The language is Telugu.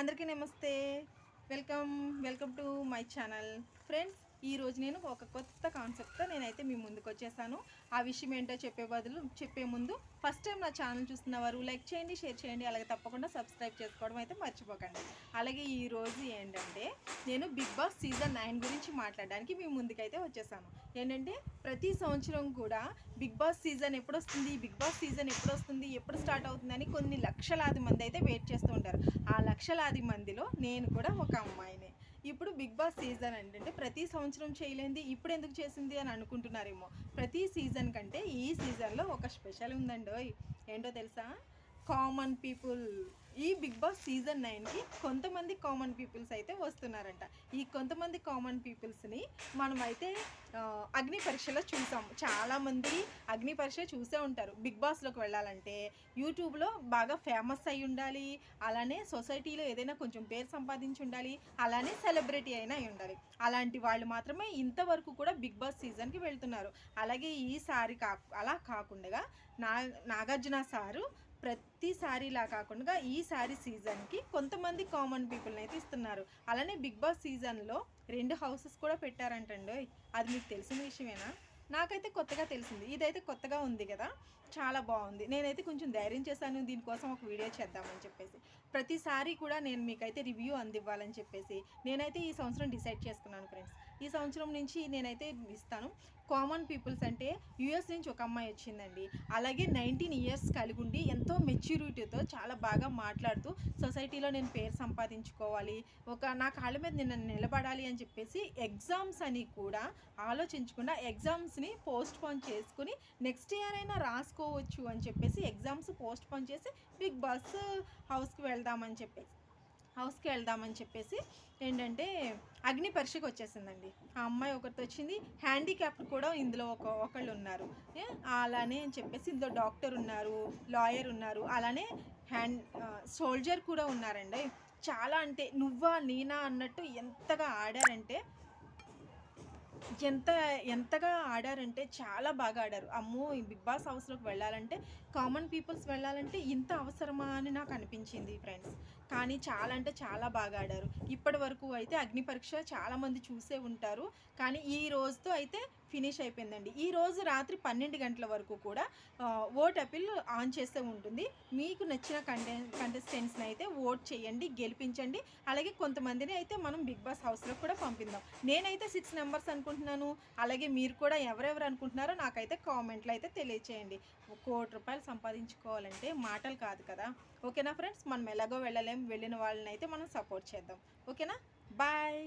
అందరికీ నమస్తే. Welcome welcome to my channel. Friends ఈ రోజు నేను ఒక కొత్త కాన్సెప్ట్తో నేనైతే మీ ముందుకు వచ్చేసాను. ఆ విషయం ఏంటో చెప్పే బదులు చెప్పే ముందు ఫస్ట్ టైం నా ఛానల్ చూస్తున్న వారు లైక్ చేయండి షేర్ చేయండి అలాగే తప్పకుండా సబ్స్క్రైబ్ చేసుకోవడం అయితే మర్చిపోకండి. అలాగే ఈరోజు ఏంటంటే నేను బిగ్ బాస్ సీజన్ నైన్ గురించి మాట్లాడడానికి మీ ముందుకైతే వచ్చేసాను. ఏంటంటే ప్రతి సంవత్సరం కూడా బిగ్ బాస్ సీజన్ ఎప్పుడు వస్తుంది బిగ్ బాస్ సీజన్ ఎప్పుడు వస్తుంది ఎప్పుడు స్టార్ట్ అవుతుందని కొన్ని లక్షలాది మంది అయితే వెయిట్ చేస్తూ ఉంటారు. ఆ లక్షలాది మందిలో నేను కూడా ఒక అమ్మాయినే. ఇప్పుడు బిగ్ బాస్ సీజన్ ఏంటంటే ప్రతి సంవత్సరం చేయలేంది ఇప్పుడు ఎందుకు చేసింది అని అనుకుంటున్నారేమో ప్రతి సీజన్ కంటే ఈ సీజన్లో ఒక స్పెషల్ ఉందండి ఓయ్. ఏంటో తెలుసా కామన్ పీపుల్ ఈ బిగ్ బాస్ సీజన్ నైన్కి కొంతమంది కామన్ పీపుల్స్ అయితే వస్తున్నారంట. ఈ కొంతమంది కామన్ పీపుల్స్ని మనమైతే అగ్ని పరీక్షలో చూసాం. చాలామంది అగ్ని పరీక్ష చూసే ఉంటారు. బిగ్ బాస్లోకి వెళ్ళాలంటే యూట్యూబ్లో బాగా ఫేమస్ అయి ఉండాలి. అలానే సొసైటీలో ఏదైనా కొంచెం పేరు సంపాదించి ఉండాలి. అలానే సెలబ్రిటీ అయినా అయి ఉండాలి. అలాంటి వాళ్ళు మాత్రమే ఇంతవరకు కూడా బిగ్ బాస్ సీజన్కి వెళ్తున్నారు. అలాగే ఈసారి కా అలా కాకుండా నా నాగార్జున సారు ప్రతిసారిలా కాకుండా ఈసారి సీజన్కి కొంతమంది కామన్ పీపుల్ని అయితే ఇస్తున్నారు. అలానే బిగ్ బాస్ సీజన్లో రెండు హౌసెస్ కూడా పెట్టారంటండి. అది మీకు తెలిసిన విషయమేనా? నాకైతే కొత్తగా తెలిసింది. ఇదైతే కొత్తగా ఉంది కదా? చాలా బాగుంది. నేనైతే కొంచెం ధైర్యం చేశాను. దీనికోసం ఒక వీడియో చేద్దామని చెప్పేసి. ప్రతిసారి కూడా నేను మీకైతే రివ్యూ అందివ్వాలని చెప్పేసి. నేనైతే ఈ సంవత్సరం డిసైడ్ చేసుకున్నాను ఫ్రెండ్స్. ఈ సంవత్సరం నుంచి నేనైతే ఇస్తాను. కామన్ పీపుల్స్ అంటే యూఎస్ నుంచి ఒక అమ్మాయి వచ్చిందండి. అలాగే నైన్టీన్ ఇయర్స్ కలిగి ఉండి ఎంతో మెచ్యూరిటీతో చాలా బాగా మాట్లాడుతూ సొసైటీలో నేను పేరు సంపాదించుకోవాలి. ఒక నా కాళ్ళ మీద నేను నిలబడాలి అని చెప్పేసి ఎగ్జామ్స్ అని కూడా ఆలోచించకుండా ఎగ్జామ్స్ని పోస్ట్ పోన్ చేసుకుని నెక్స్ట్ ఇయర్ అయినా రాసుకోవచ్చు అని చెప్పేసి ఎగ్జామ్స్ పోస్ట్ పోన్ చేసి బిగ్ బాస్ హౌస్కి వెళ్దామని చెప్పేసి హౌస్కి వెళ్దామని చెప్పేసి ఏంటంటే అగ్ని పరీక్షకు వచ్చేసిందండి. ఆ అమ్మాయి ఒకరితో వచ్చింది. హ్యాండిక్యాప్డ్ కూడా ఇందులో ఒక ఒకళ్ళు ఉన్నారు. అలానే అని చెప్పేసి ఇందులో డాక్టర్ ఉన్నారు లాయర్ ఉన్నారు అలానే హ్యాండ్ సోల్జర్ కూడా ఉన్నారండి. చాలా అంటే నువ్వా నేనా అన్నట్టు ఎంతగా ఆడారంటే ఎంత ఎంతగా ఆడారంటే చాలా బాగా ఆడారు. అమ్మో ఈ బిగ్ బాస్ హౌస్లోకి వెళ్ళాలంటే కామన్ పీపుల్స్ వెళ్ళాలంటే ఇంత అవసరమా అని నాకు అనిపించింది ఫ్రెండ్స్. కానీ చాలా అంటే చాలా బాగా ఆడారు. ఇప్పటి వరకు అయితే అగ్ని పరీక్ష చాలామంది చూసే ఉంటారు. కానీ ఈ రోజుతో అయితే ఫినిష్ అయిపోయిందండి. ఈ రోజు రాత్రి పన్నెండు గంటల వరకు కూడా ఓట్ అపీల్ ఆన్ చేస్తే ఉంటుంది. మీకు నచ్చిన కంటె కంటెస్టెంట్స్ని అయితే ఓట్ చేయండి గెలిపించండి. అలాగే కొంతమందిని అయితే మనం బిగ్ బాస్ హౌస్లో కూడా పంపిద్దాం. నేనైతే సిక్స్ నెంబర్స్ అనుకుంటున్నాను అలాగే మీరు కూడా ఎవరెవరు అనుకుంటున్నారో నాకైతే కామెంట్లో అయితే తెలియచేయండి. కోటి రూపాయలు సంపాదించుకోవాలంటే మాటలు కాదు కదా. ఓకేనా ఫ్రెండ్స్? మనం ఎలాగో వెళ్ళలేం. వెళ్ళిన వాళ్ళని అయితే మనం సపోర్ట్ చేద్దాం. ఓకేనా? బాయ్.